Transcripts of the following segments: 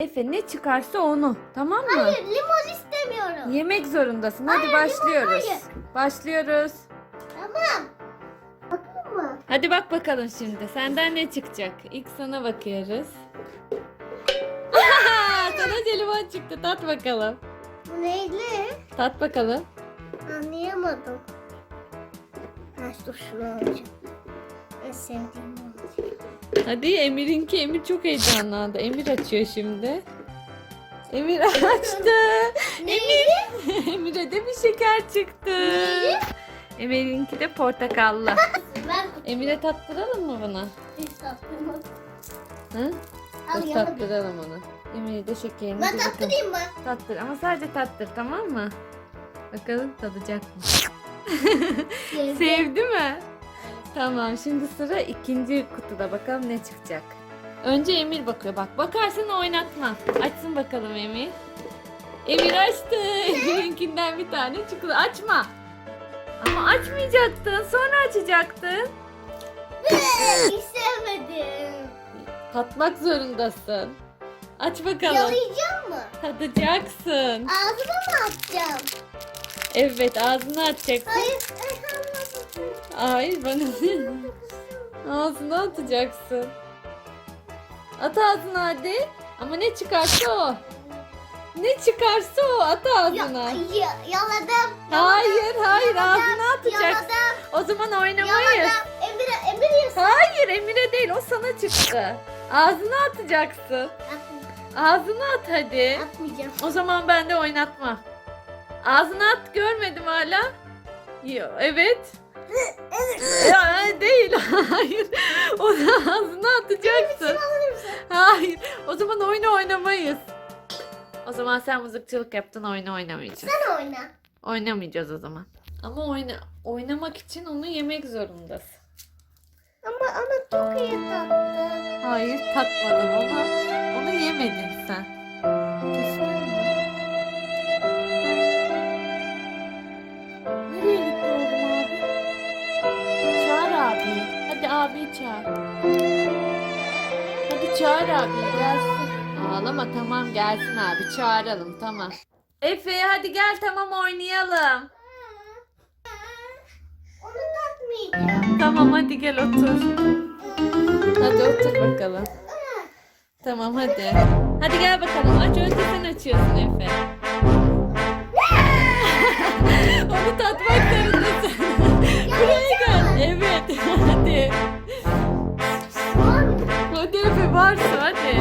Efe ne çıkarsa onu. Tamam mı? Hayır limon istemiyorum. Yemek zorundasın. Hadi Hayır, limon, başlıyoruz. hayır. Başlıyoruz. Tamam. Bakın mı? Hadi bak bakalım şimdi. Senden ne çıkacak? İlk sana bakıyoruz. Aha, sana jelibon çıktı. Tat bakalım. Bu neyli? Tat bakalım. Anlayamadım. Ha dur şunu alacağım. En sevdiğim olacak. Hadi Emir'inki. Emir çok heyecanlandı. Emir açıyor şimdi. Emir açtı. Neyli? Emir'e de bir şeker çıktı. Emir'inki de portakallı. Ben Emir'e tattıralım mı bunu? hiç tatlıyorum. Hı? Al Dur yanına. tattıralım onu. Emir'e de şekerini Ben dur bakalım. mı? Tattır ama sadece tattır tamam mı? Bakalım tadacak mı? Sevdi mi? Tamam şimdi sıra ikinci kutuda bakalım ne çıkacak. Önce Emir bakıyor bak bakarsan oynatma. Açsın bakalım Emir. Emir açtı. Emir'inkinden bir tane çıktı. Açma. Ama açmayacaktın sonra açacaktın. Hiç sevmedim. Tatmak zorundasın. Aç bakalım. Yalayacağım mı? Tadacaksın. Ağzıma mı atacağım? Evet ağzına atacaksın. Hayır. Ay, anlasın. Hayır bana değil. Ağzına atacaksın. At ağzına hadi. Ama ne çıkarsa o. Ne çıkarsa o at ağzına. ya, yaladım. Hayır hayır ağzına atacaksın. Yaladım. O zaman oynamayız. Yaladım. Emir yesin. Hayır Emire değil o sana çıktı. Ağzına atacaksın. Ağzına at hadi. Atmayacağım. O zaman ben de oynatma. Ağzına at görmedim hala. Yo, evet. Ya değil hayır. Onu ağzına atacaksın. Hayır. O zaman oyunu oynamayız. O zaman sen mızıkçılık yaptın oyunu oynamayacağız. Sen oyna. Oynamayacağız o zaman. Ama oyna oynamak için onu yemek zorundasın. Ama ama çok iyi tattı. Hayır tatmadın onu. Onu yemedin sen. abi gelsin. Ağlama tamam gelsin abi çağıralım tamam. Efe hadi gel tamam oynayalım. Onu tatmayacağım. Tamam hadi gel otur. Hadi otur bakalım. Tamam hadi. Hadi gel bakalım aç önce sen açıyorsun Efe. Onu tatmak zorundasın. Buraya gel. Evet hadi. Varsa hadi.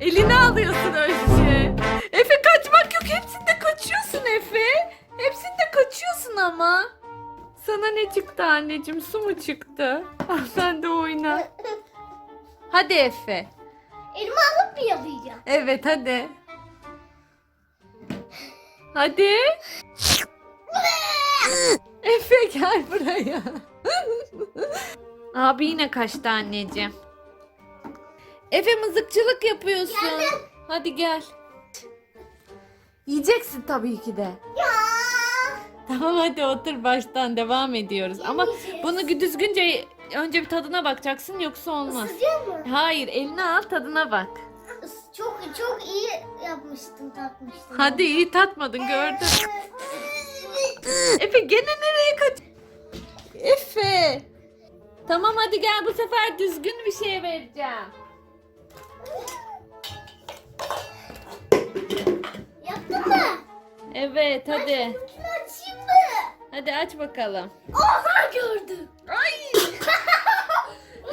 Elini alıyorsun önce. Efe kaçmak yok. Hepsinde kaçıyorsun Efe. Hepsinde kaçıyorsun ama. Sana ne çıktı anneciğim? Su mu çıktı? Ah sen de oyna. Hadi Efe. Elime alıp mı yalayacağım? Evet hadi. Hadi. Efe gel buraya. Abi yine kaçtı anneciğim. Efe mızıkçılık yapıyorsun. Geldim. Hadi gel. Yiyeceksin tabii ki de. Ya. Tamam hadi otur baştan devam ediyoruz. Ama bunu düzgünce önce bir tadına bakacaksın yoksa olmaz. Isıracak mı? Hayır eline al tadına bak. Çok çok iyi yapmıştın tatmıştın. Hadi iyi tatmadın gördüm. Efe gene nereye kaç? Efe. Tamam hadi gel bu sefer düzgün bir şey vereceğim. Evet hadi. Kutusunu açayım mı? Hadi aç bakalım. Oha gördüm. Ay.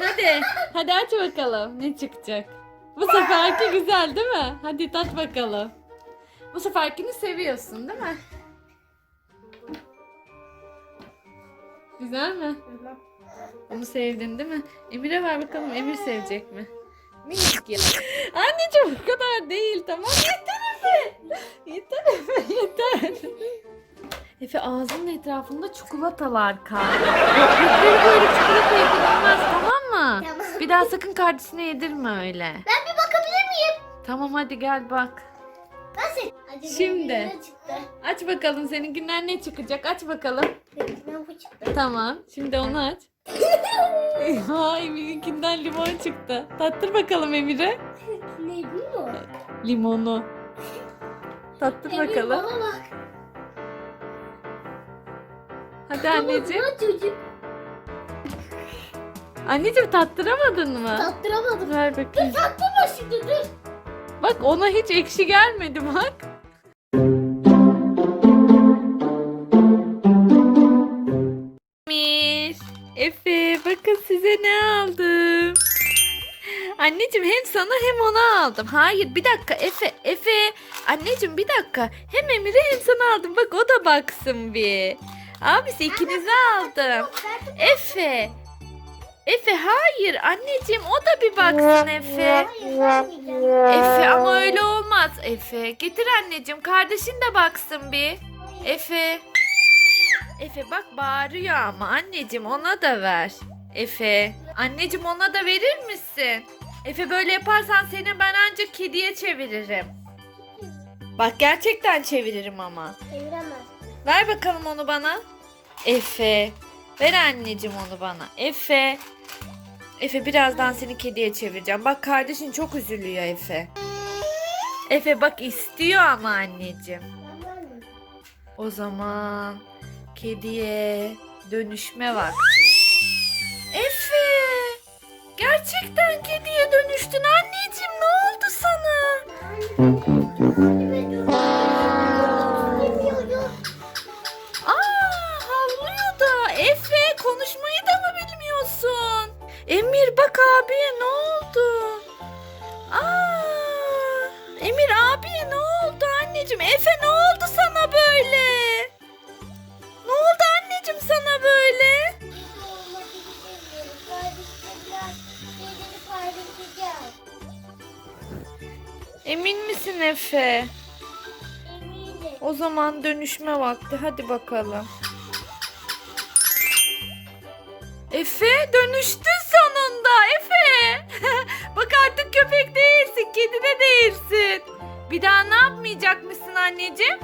Hadi. Hadi aç bakalım ne çıkacak. Bu seferki güzel değil mi? Hadi tat bakalım. Bu seferkini seviyorsun değil mi? Güzel mi? Onu sevdin değil mi? Emir'e ver bakalım Emir sevecek mi? Minicik ya. Anneciğim bu kadar değil tamam yeter. Yeter Efe yeter. Efe ağzının etrafında çikolatalar kaldı. Köpekleri böyle çikolata yedirilmez tamam mı? Tamam. Bir daha sakın kardeşine yedirme öyle. Ben bir bakabilir miyim? Tamam hadi gel bak. Sen. Acaba Şimdi. ne çıktı? Aç bakalım seninkinden ne çıkacak aç bakalım. Benimkinden bu çıktı. Tamam şimdi onu aç. Ay Emir'inkinden limon çıktı. Tattır bakalım Emir'e. ne bu limonu. Tattır Emir bakalım. bana bak. Hadi anneciğim. Baba, çocuk. Anneciğim tattıramadın mı? Tattıramadım. Ver bakayım. Tattırma şimdi dur. Bak ona hiç ekşi gelmedi bak. Anneciğim hem sana hem ona aldım. Hayır bir dakika Efe, Efe. Anneciğim bir dakika. Hem Emir'e hem sana aldım. Bak o da baksın bir. Abisi ikinize aldım. Efe. Efe hayır anneciğim o da bir baksın Efe. Efe ama öyle olmaz. Efe getir anneciğim kardeşin de baksın bir. Efe. Efe bak bağırıyor ama anneciğim ona da ver. Efe. Anneciğim ona da verir misin? Efe böyle yaparsan seni ben ancak kediye çeviririm. Bak gerçekten çeviririm ama. Çeviremez. Ver bakalım onu bana. Efe. Ver anneciğim onu bana. Efe. Efe birazdan seni kediye çevireceğim. Bak kardeşin çok üzülüyor Efe. Efe bak istiyor ama anneciğim. O zaman kediye dönüşme vakti. Gerçekten kediye dönüştün anneciğim. Ne oldu sana? Aa, havlıyor da. Efe konuşmayı da mı bilmiyorsun? Emir bak abiye ne oldu? Emin misin Efe? Eminim. O zaman dönüşme vakti. Hadi bakalım. Efe dönüştün sonunda Efe. Bak artık köpek değilsin, kedi de değilsin. Bir daha ne yapmayacakmışsın anneciğim?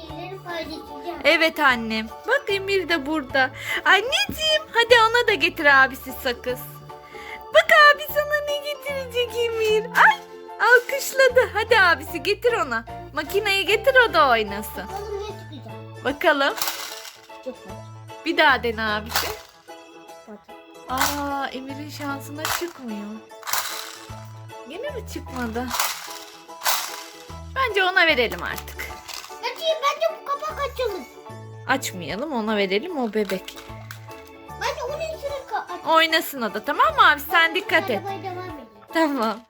Şeyleri paylaşacağım. Evet annem. Bak Emir de burada. Anneciğim hadi ona da getir abisi sakız. Bak abi sana ne getirecek Emir. Ay alkışladı. Hadi abisi getir ona. Makineyi getir o da oynasın. Bakalım ne çıkacak. Bakalım. Çok kötü. Bir daha dene abisi. Kötü. Aa Emir'in şansına çıkmıyor. Yine mi çıkmadı? Bence ona verelim artık. Açayım bence bu kapak açılır. Açmayalım ona verelim o bebek. Bence onun içine ka- aç. Oynasın o da tamam mı abi sen dikkat et. Arabaya devam edelim. Tamam.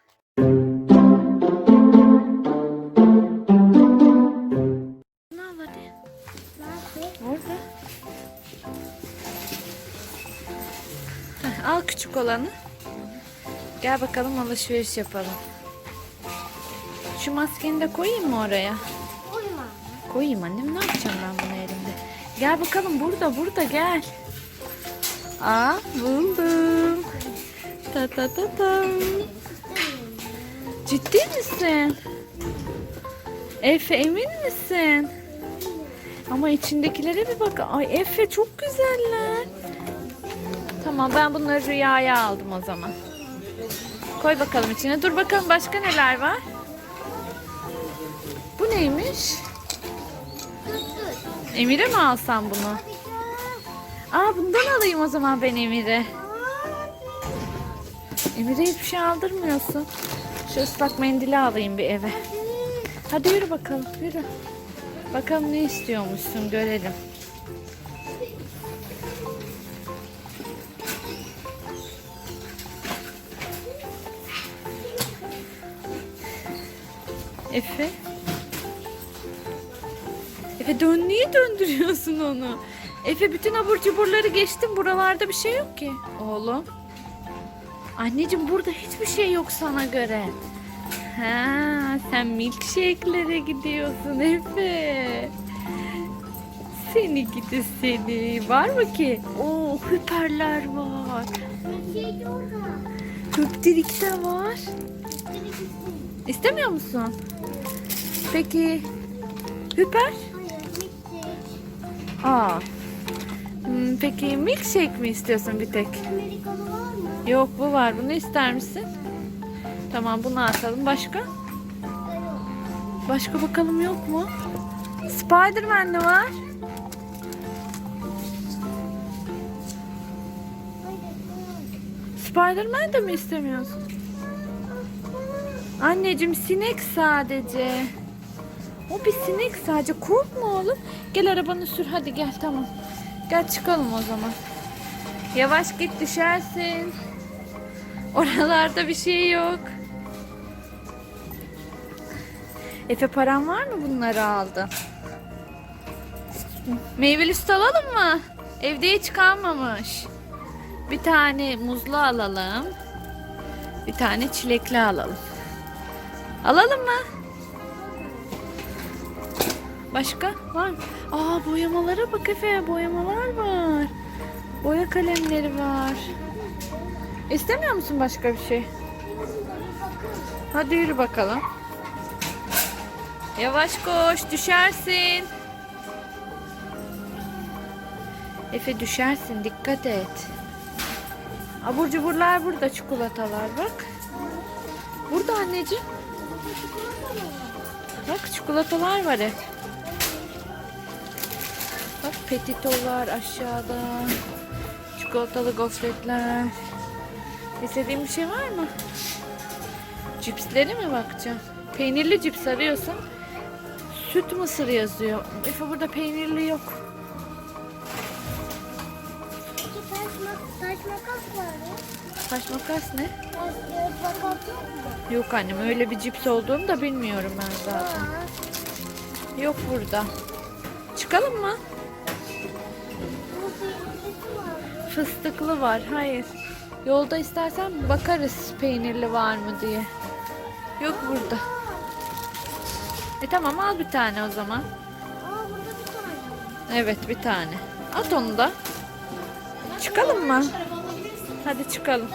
Olanı. Gel bakalım alışveriş yapalım. Şu maskeni de koyayım mı oraya? Uyma. Koyayım annem ne yapacağım ben bunu elimde? Gel bakalım burada burada gel. Aa buldum. Ta ta ta ta. Ciddi misin? Efe emin misin? Ama içindekilere bir bak. Ay Efe çok güzeller. Tamam ben bunları rüyaya aldım o zaman. Koy bakalım içine. Dur bakalım başka neler var? Bu neymiş? Emir'e mi alsam bunu? Aa bundan alayım o zaman ben Emir'e. Emir'e hiçbir şey aldırmıyorsun. Şu ıslak mendili alayım bir eve. Hadi yürü bakalım yürü. Bakalım ne istiyormuşsun görelim. Efe? Efe dön niye döndürüyorsun onu? Efe bütün abur cuburları geçtim. Buralarda bir şey yok ki. Oğlum. Anneciğim burada hiçbir şey yok sana göre. Ha, sen milkshake'lere gidiyorsun Efe. Seni gidi seni. Var mı ki? Oo, hüperler var. Bir şey de var. Şey İstemiyor musun? Peki hüper? Aa. Hmm, peki milkshake mi istiyorsun bir tek? Amerikalı var mı? Yok bu var. Bunu ister misin? Tamam bunu atalım. Başka? Başka bakalım yok mu? Spiderman de var. Spiderman de mi istemiyorsun? Anneciğim sinek sadece. O bir sinek sadece. Korkma oğlum. Gel arabanı sür hadi gel tamam. Gel çıkalım o zaman. Yavaş git düşersin. Oralarda bir şey yok. Efe paran var mı bunları aldın? Meyveli süt alalım mı? Evde hiç kalmamış. Bir tane muzlu alalım. Bir tane çilekli alalım. Alalım mı? Başka var mı? Aa boyamalara bak Efe. Boyamalar var. Boya kalemleri var. İstemiyor musun başka bir şey? Hadi yürü bakalım. Yavaş koş, düşersin. Efe düşersin, dikkat et. Abur cuburlar burada, çikolatalar bak. Burada anneciğim. Bak çikolatalar var hep. Bak petitolar aşağıda. Çikolatalı gofretler. İstediğin bir şey var mı? Cipsleri mi bakacağım? Peynirli cips arıyorsun. Süt mısır yazıyor. Efe burada peynirli yok. Taş makas ne? Yok annem öyle bir cips olduğunu da bilmiyorum ben zaten. Yok burada. Çıkalım mı? Fıstıklı var. Hayır. Yolda istersen bakarız peynirli var mı diye. Yok burada. E tamam al bir tane o zaman. Evet bir tane. At onu da. Çıkalım mı? Hadi çıkalım.